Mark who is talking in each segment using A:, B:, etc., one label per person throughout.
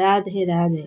A: রাধে রাধে।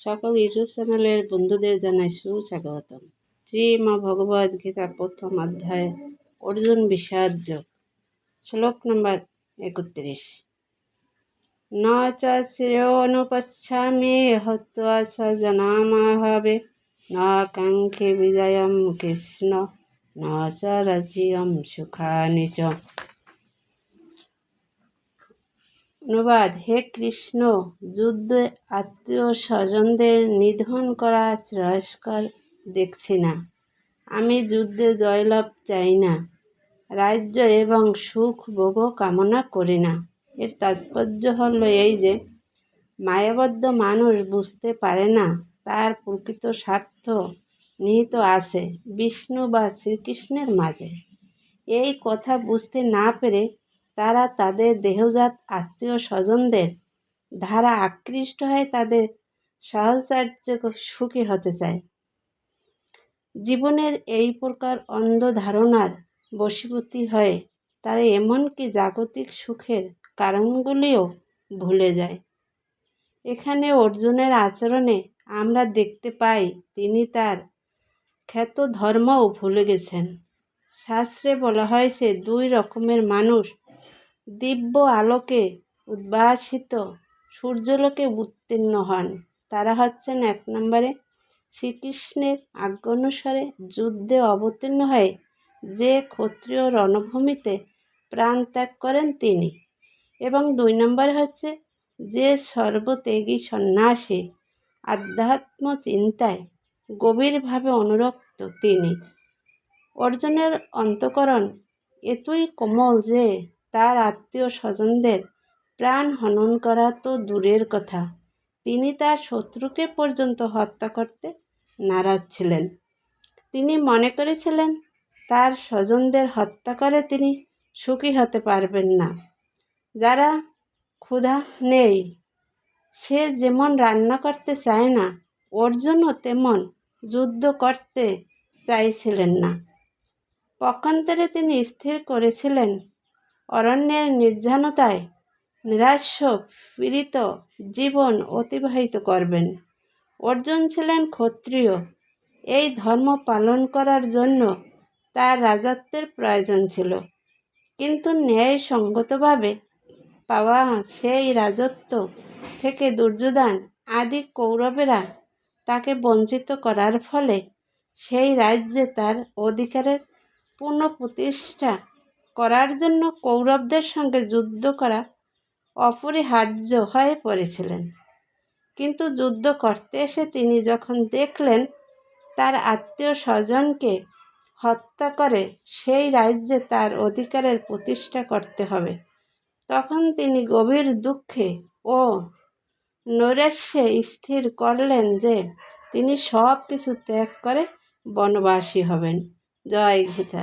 A: সকল ইউটিউব চ্যানেলের বন্ধুদের জানাই সুস্বাগতম। শ্রীমা ভগবদ গীতা প্রথম অধ্যায়, অর্জুন বিষাদ, শ্লোক নম্বর একত্রিশ। ন চ শ্রেয়োনুপচ্ছামি হত্বা স জনামাহবে, ন কাঙ্ক্ষে বিজয়ম কৃষ্ণ, ন চ রাজ্যম সুখানি চ। অনুবাদ, হে কৃষ্ণ, যুদ্ধে আত্মীয় স্বজনদের নিধন করা শ্রেয়স্কর দেখছি না। আমি যুদ্ধে জয়লাভ চাই না। রাজ্য এবং সুখ ভোগ কামনা করি না। এর তাৎপর্য হল এই যে, মায়াবদ্ধ মানুষ বুঝতে পারে না, তার প্রকৃত স্বার্থ নিহিত আছে বিষ্ণু বা শ্রীকৃষ্ণের মাঝে। এই কথা বুঝতে না পেরে তারা তাদের দেহজাত আত্মীয় স্বজনদের ধারা আকৃষ্ট হয়ে তাদের সহচার্য সুখী হতে চায়। জীবনের এই প্রকার অন্ধ ধারণার বশীভূতি হয়ে তারা এমনকি জাগতিক সুখের কারণগুলিও ভুলে যায়। এখানে অর্জুনের আচরণে আমরা দেখতে পাই তিনি তার খ্যাত ধর্মও ভুলে গেছেন। শাস্ত্রে বলা হয়েছে, দুই রকমের মানুষ দিব্য আলোকে উদ্ভাসিত, সূর্যলোকে উত্তীর্ণ হন। তারা হচ্ছেন এক নম্বরে শ্রীকৃষ্ণের আজ্ঞা অনুসারে যুদ্ধে অবতীর্ণ হয়ে যে ক্ষত্রিয় রণভূমিতে প্রাণ ত্যাগ করেন তিনি। এবং দুই নম্বরে হচ্ছে যে সর্বত্যাগী সন্ন্যাসী, আধ্যাত্ম চিন্তায় গভীরভাবে অনুরক্ত তিনি। অর্জুনের অন্তকরণ এতই কোমল যে তার আত্মীয় স্বজনদের প্রাণ হনন করা তো দূরের কথা। তিনি তার শত্রুকে পর্যন্ত হত্যা করতে নারাজ ছিলেন। তিনি মনে করেছিলেন, তার স্বজনদের হত্যা করে তিনি সুখী হতে পারবেন না। যারা ক্ষুধা নেই, সে যেমন রান্না করতে চায় না, অর্জুনও তেমন যুদ্ধ করতে চাইছিলেন না। পক্ষান্তরে তিনি স্থির করেছিলেন অরণ্যের নির্জনতায় নিরাস্য পীড়িত জীবন অতিবাহিত করবেন। অর্জুন ছিলেন ক্ষত্রিয়। এই ধর্ম পালন করার জন্য তার রাজত্বের প্রয়োজন ছিল। কিন্তু ন্যায়সঙ্গতভাবে পাওয়া সেই রাজত্ব থেকে দুর্যোধন আদি কৌরবেরা তাকে বঞ্চিত করার ফলে সেই রাজ্যে তার অধিকারের পুনঃপ্রতিষ্ঠা করার জন্য কৌরবদের সঙ্গে যুদ্ধ করা অপরিহার্য হয়ে পড়েছিলেন। কিন্তু যুদ্ধ করতে এসে তিনি যখন দেখলেন তার আত্মীয় স্বজনকে হত্যা করে সেই রাজ্যে তার অধিকারের প্রতিষ্ঠা করতে হবে, তখন তিনি গভীর দুঃখে ও নৈরাশ্যে স্থির করলেন যে তিনি সব কিছু ত্যাগ করে বনবাসী হবেন। জয় গীতা।